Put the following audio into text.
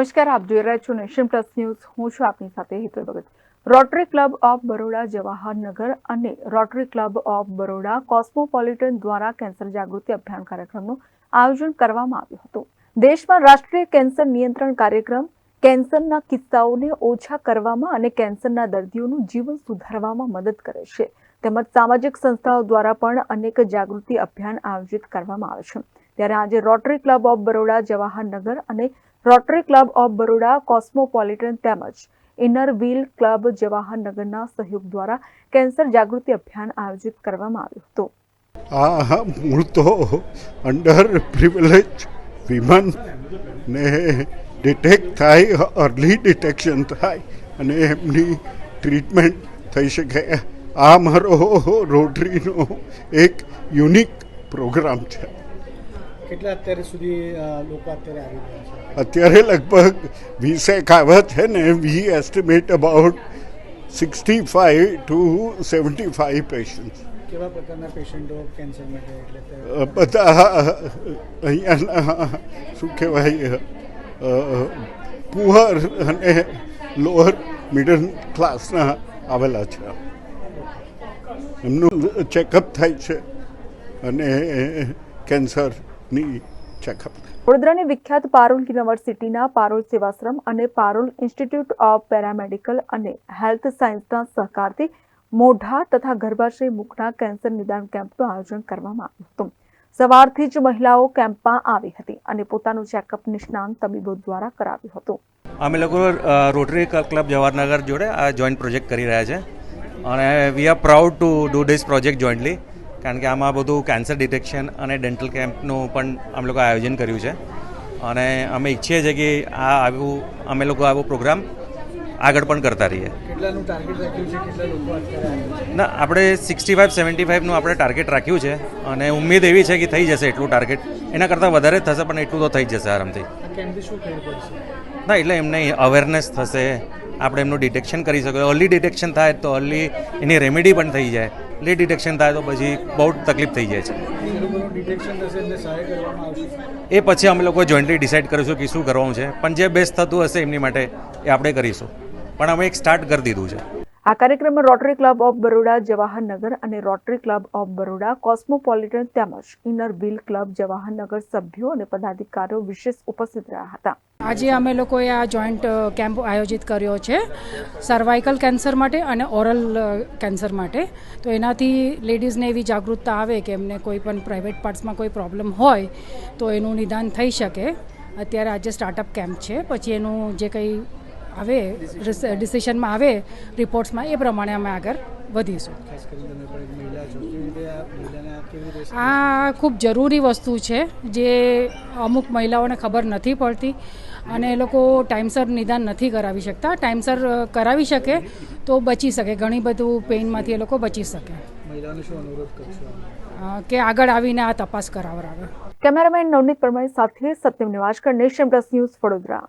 નમસ્કાર, આપ જોઈ રહ્યા છો નેશન પ્લસ ન્યૂઝ. હું છું આપની સાથે Hital Bhagat. Rotary club of Baroda, Jawaharnagar અને rotary club of Baroda cosmopolitan દ્વારા કેન્સર જાગૃતિ અભિયાન કાર્યક્રમનું આયોજન કરવામાં આવ્યું હતું. દેશમાં રાષ્ટ્રીય કેન્સર નિયંત્રણ કાર્યક્રમ, કેન્સરના કિસ્સાઓને ઓછા કરવામાં અને કેન્સરના દર્દીઓનું જીવન સુધારવામાં મદદ કરે છે. તેમજ સામાજિક સંસ્થાઓ દ્વારા પણ અનેક જાગૃતિ અભિયાન આયોજિત કરવામાં આવે છે. ત્યારે આજે rotary club of Baroda, Jawaharnagar અને rotary club of Baroda, cosmopolitan તેમજ ઇનર વ્હીલ ક્લબ જવાહરનગરના સહયોગ દ્વારા કેન્સર જાગૃતિ અભિયાન આયોજિત કરવામાં આવ્યું હતું. આ મૂળ તો અંડર પ્રિવિલેજ વિમન ને ડિટેક્ટ થાય અર્લી ડિટેક્શન થાય અને એમની ટ્રીટમેન્ટ થઈ શકે. આ મારો રોટરીનો એક યુનિક પ્રોગ્રામ છે. કેટલા અત્યારે સુધી લોકો અત્યારે આવી રહ્યા છે? અત્યારે લગભગ વીસેક આવ્યા છે ને we estimate about sixty five to seventy five patient કેવા પ્રકારના પેશન્ટો કેન્સર માટે એટલે બધા અહીંયાના શું કહેવાય પુઅર અને લોઅર મિડલ ક્લાસના આવેલા છે. એમનું ચેકઅપ થાય છે અને કેન્સરની ચેકઅપ વડોદરાની વિખ્યાત પારોલ યુનિવર્સિટીના પારોલ સેવાશ્રમ અને પારોલ ઇન્સ્ટિટ્યૂટ ઓફ પેરામેડિકલ અને હેલ્થ સાયન્સના સહકારથી મોઢા તથા ગર્ભાશય મુખના કેન્સર નિદાન કેમ્પનું આયોજન કરવામાં આવ્યું હતું. સવારથી જ મહિલાઓ કેમ્પમાં આવી હતી અને પોતાનું ચેકઅપ નિષ્ણાંત તબીબો દ્વારા કરાવ્યું હતું. અમે લોકો રોટરી ક્લબ જવાહરનગર જોડે આ જોઈન્ટ પ્રોજેક્ટ કરી રહ્યા છે. અને we are proud to do this project jointly કારણ કે આમાં બધું કેન્સર ડિટેક્શન અને ડેન્ટલ કેમ્પનું પણ અમે લોકો આયોજન કર્યું છે. અને અમે ઈચ્છીએ છીએ કે આ આવું અમે લોકો આવો પ્રોગ્રામ આગળ પણ કરતા રહીએ. ના આપણે સિક્સટી ફાઇવ સેવન્ટી ફાઇવનું આપણે ટાર્ગેટ રાખ્યું છે અને ઉમ્મીદ એવી છે કે થઈ જશે એટલું ટાર્ગેટ એના કરતાં વધારે જ થશે પણ એટલું તો થઈ જશે આરામથી. ના એટલે એમને અવેરનેસ થશે આપણે એમનું ડિટેક્શન કરી શકીએ. અર્લી ડિટેક્શન થાય તો અર્લી એની રેમેડી પણ થઈ જાય. લેટ ડિટેક્શન થાય તો પછી બહુ તકલીફ થઈ જાય છે. એ પછી અમે લોકો જોઈન્ટલી ડિસાઇડ કરીશું કે શું કરવાનું છે. પણ જે બેસ્ટ થતું હશે એમની માટે એ આપણે કરીશું. પણ અમે એક સ્ટાર્ટ કરી દીધું છે. આ કાર્યક્રમમાં rotary club of Baroda Jawaharnagar અને rotary club of Baroda cosmopolitan તેમજ ઇનર વ્હીલ ક્લબ જવાહરનગર સભ્યો અને પદાધિકારીઓ વિશેષ ઉપસ્થિત રહ્યા હતા. આજે અમે લોકોએ આ જોઈન્ટ કેમ્પ આયોજિત કર્યો છે સર્વાઇકલ કેન્સર માટે અને ઓરલ કેન્સર માટે. તો એનાથી લેડીઝને એવી જાગૃતતા આવે કે એમને કોઈ પણ પ્રાઇવેટ પાર્ટ્સમાં કોઈ પ્રોબ્લેમ હોય, તો એનું નિદાન થઈ શકે. અત્યારે આજે સ્ટાર્ટઅપ કેમ્પ છે, પછી એનું જે કંઈ આવે ડિસિશનમાં આવે રિપોર્ટ્સમાં એ પ્રમાણે અમે આગળ વધીશું. આ ખૂબ જરૂરી વસ્તુ છે જે અમુક મહિલાઓને ખબર નથી પડતી અને એ લોકો ટાઈમસર નિદાન નથી કરાવી શકતા. ટાઈમસર કરાવી શકે તો બચી શકે ઘણી બધું પેઇનમાંથી એ લોકો બચી શકે. મહિલાઓને શું અનુરોધ કરશો? અ, કે આગળ આવીને આ તપાસ કરાવરાવે. કેમેરામેન નવનીત પરમાર સાથે Satyam Nivaskar nation plus news Vadodara.